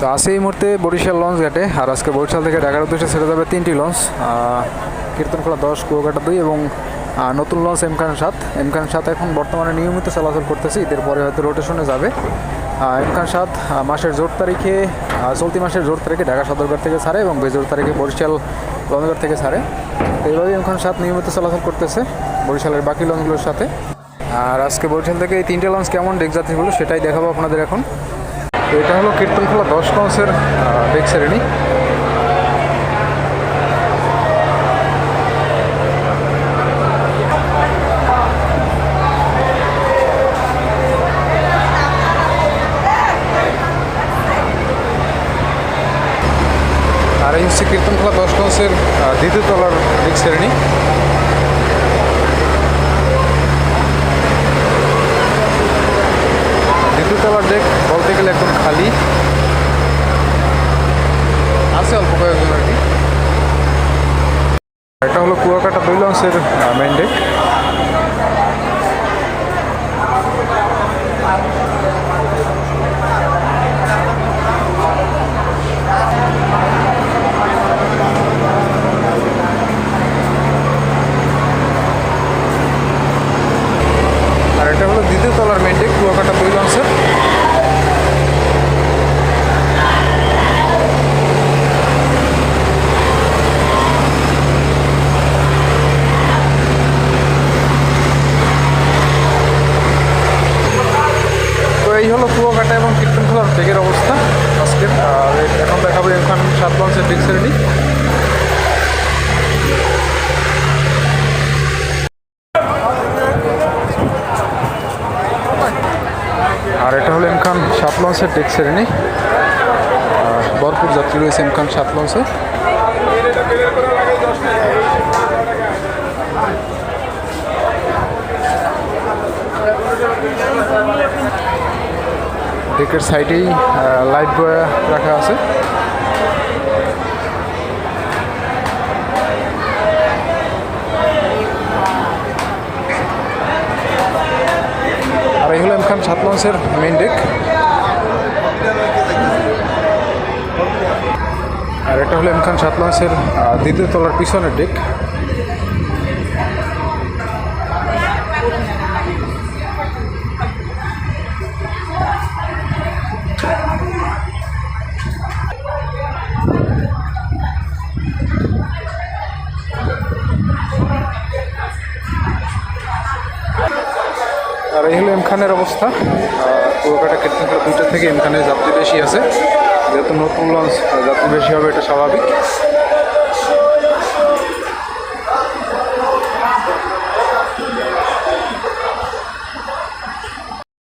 তো আছে এই মুহূর্তে বরিশাল লঞ্চ ঘাটে। আর আজকে বরিশাল থেকে ঢাকার উদ্দেশ্যে ছেড়ে যাবে তিনটি লঞ্চ। কীর্তনখোলা দশ, কুয়াকাটা দুই এবং নতুন লঞ্চ এমখান সাত। এমখান সাত এখন বর্তমানে নিয়মিত চলাচল করতেছে। ঈদের পরে হয়তো রোটেশনে যাবে। এমখান সাত মাসের জোর তারিখে চলতি মাসের জোর তারিখে ঢাকা সদরঘাট থেকে ছাড়ে এবং বেজোর তারিখে বরিশাল লঞ্চঘাট থেকে ছাড়ে। তো এইভাবেই এমখান সাত নিয়মিত চলাচল করতেছে বরিশালের বাকি লঞ্চগুলোর সাথে। আর আজকে বরিশাল থেকে এই তিনটে লঞ্চ কেমন ডেক যাত্রী হলো সেটাই দেখাবো আপনাদের এখন। তো এটা হলো কীর্তনখোলা দশ লঞ্চের ডেক শ্রেণি। আর এই হচ্ছে কীর্তনখোলা দশ আহ, দ্বিতীয় তলার ডেক শ্রেণি। দ্বিতীয় তলার ডেক বলতে গেলে একদম খালি। আছে অল্প কয়েকজন আর কি। এটা হলো কুয়াকাটা দুই লঞ্চের মেন ডেক আর এটা হলো দ্বিতীয় তলার মেন ডেক কুয়াকাটা দুই লঞ্চের তো এই হলো কুয়াকাটা এবং কীর্তনখোলার ডেকের অবস্থা আজকের আর এখন দেখাবো এখন সাত লঞ্চের ডেক শ্রেণি আর এটা হলো এমখান সাত লঞ্চের ডেক শ্রেণি আর ভরপুর যাত্রী রয়েছে এমখান সাত লঞ্চে ডেকের সাইডেই লাইট বয়া রাখা আছে। আর এই হলো এমখান সাত লঞ্চের মেইন ডেক আর এটা হলো এমখান সাত লঞ্চের দ্বিতীয় তলার পিছনের ডেক আর এই হলো এমখানের অবস্থা। কুয়াকাটা কীর্তনখোলা দুইটা থেকে এমখানে যাত্রী বেশি আছে। যেহেতু নতুন লঞ্চ যাত্রী বেশি হবে, এটা স্বাভাবিক।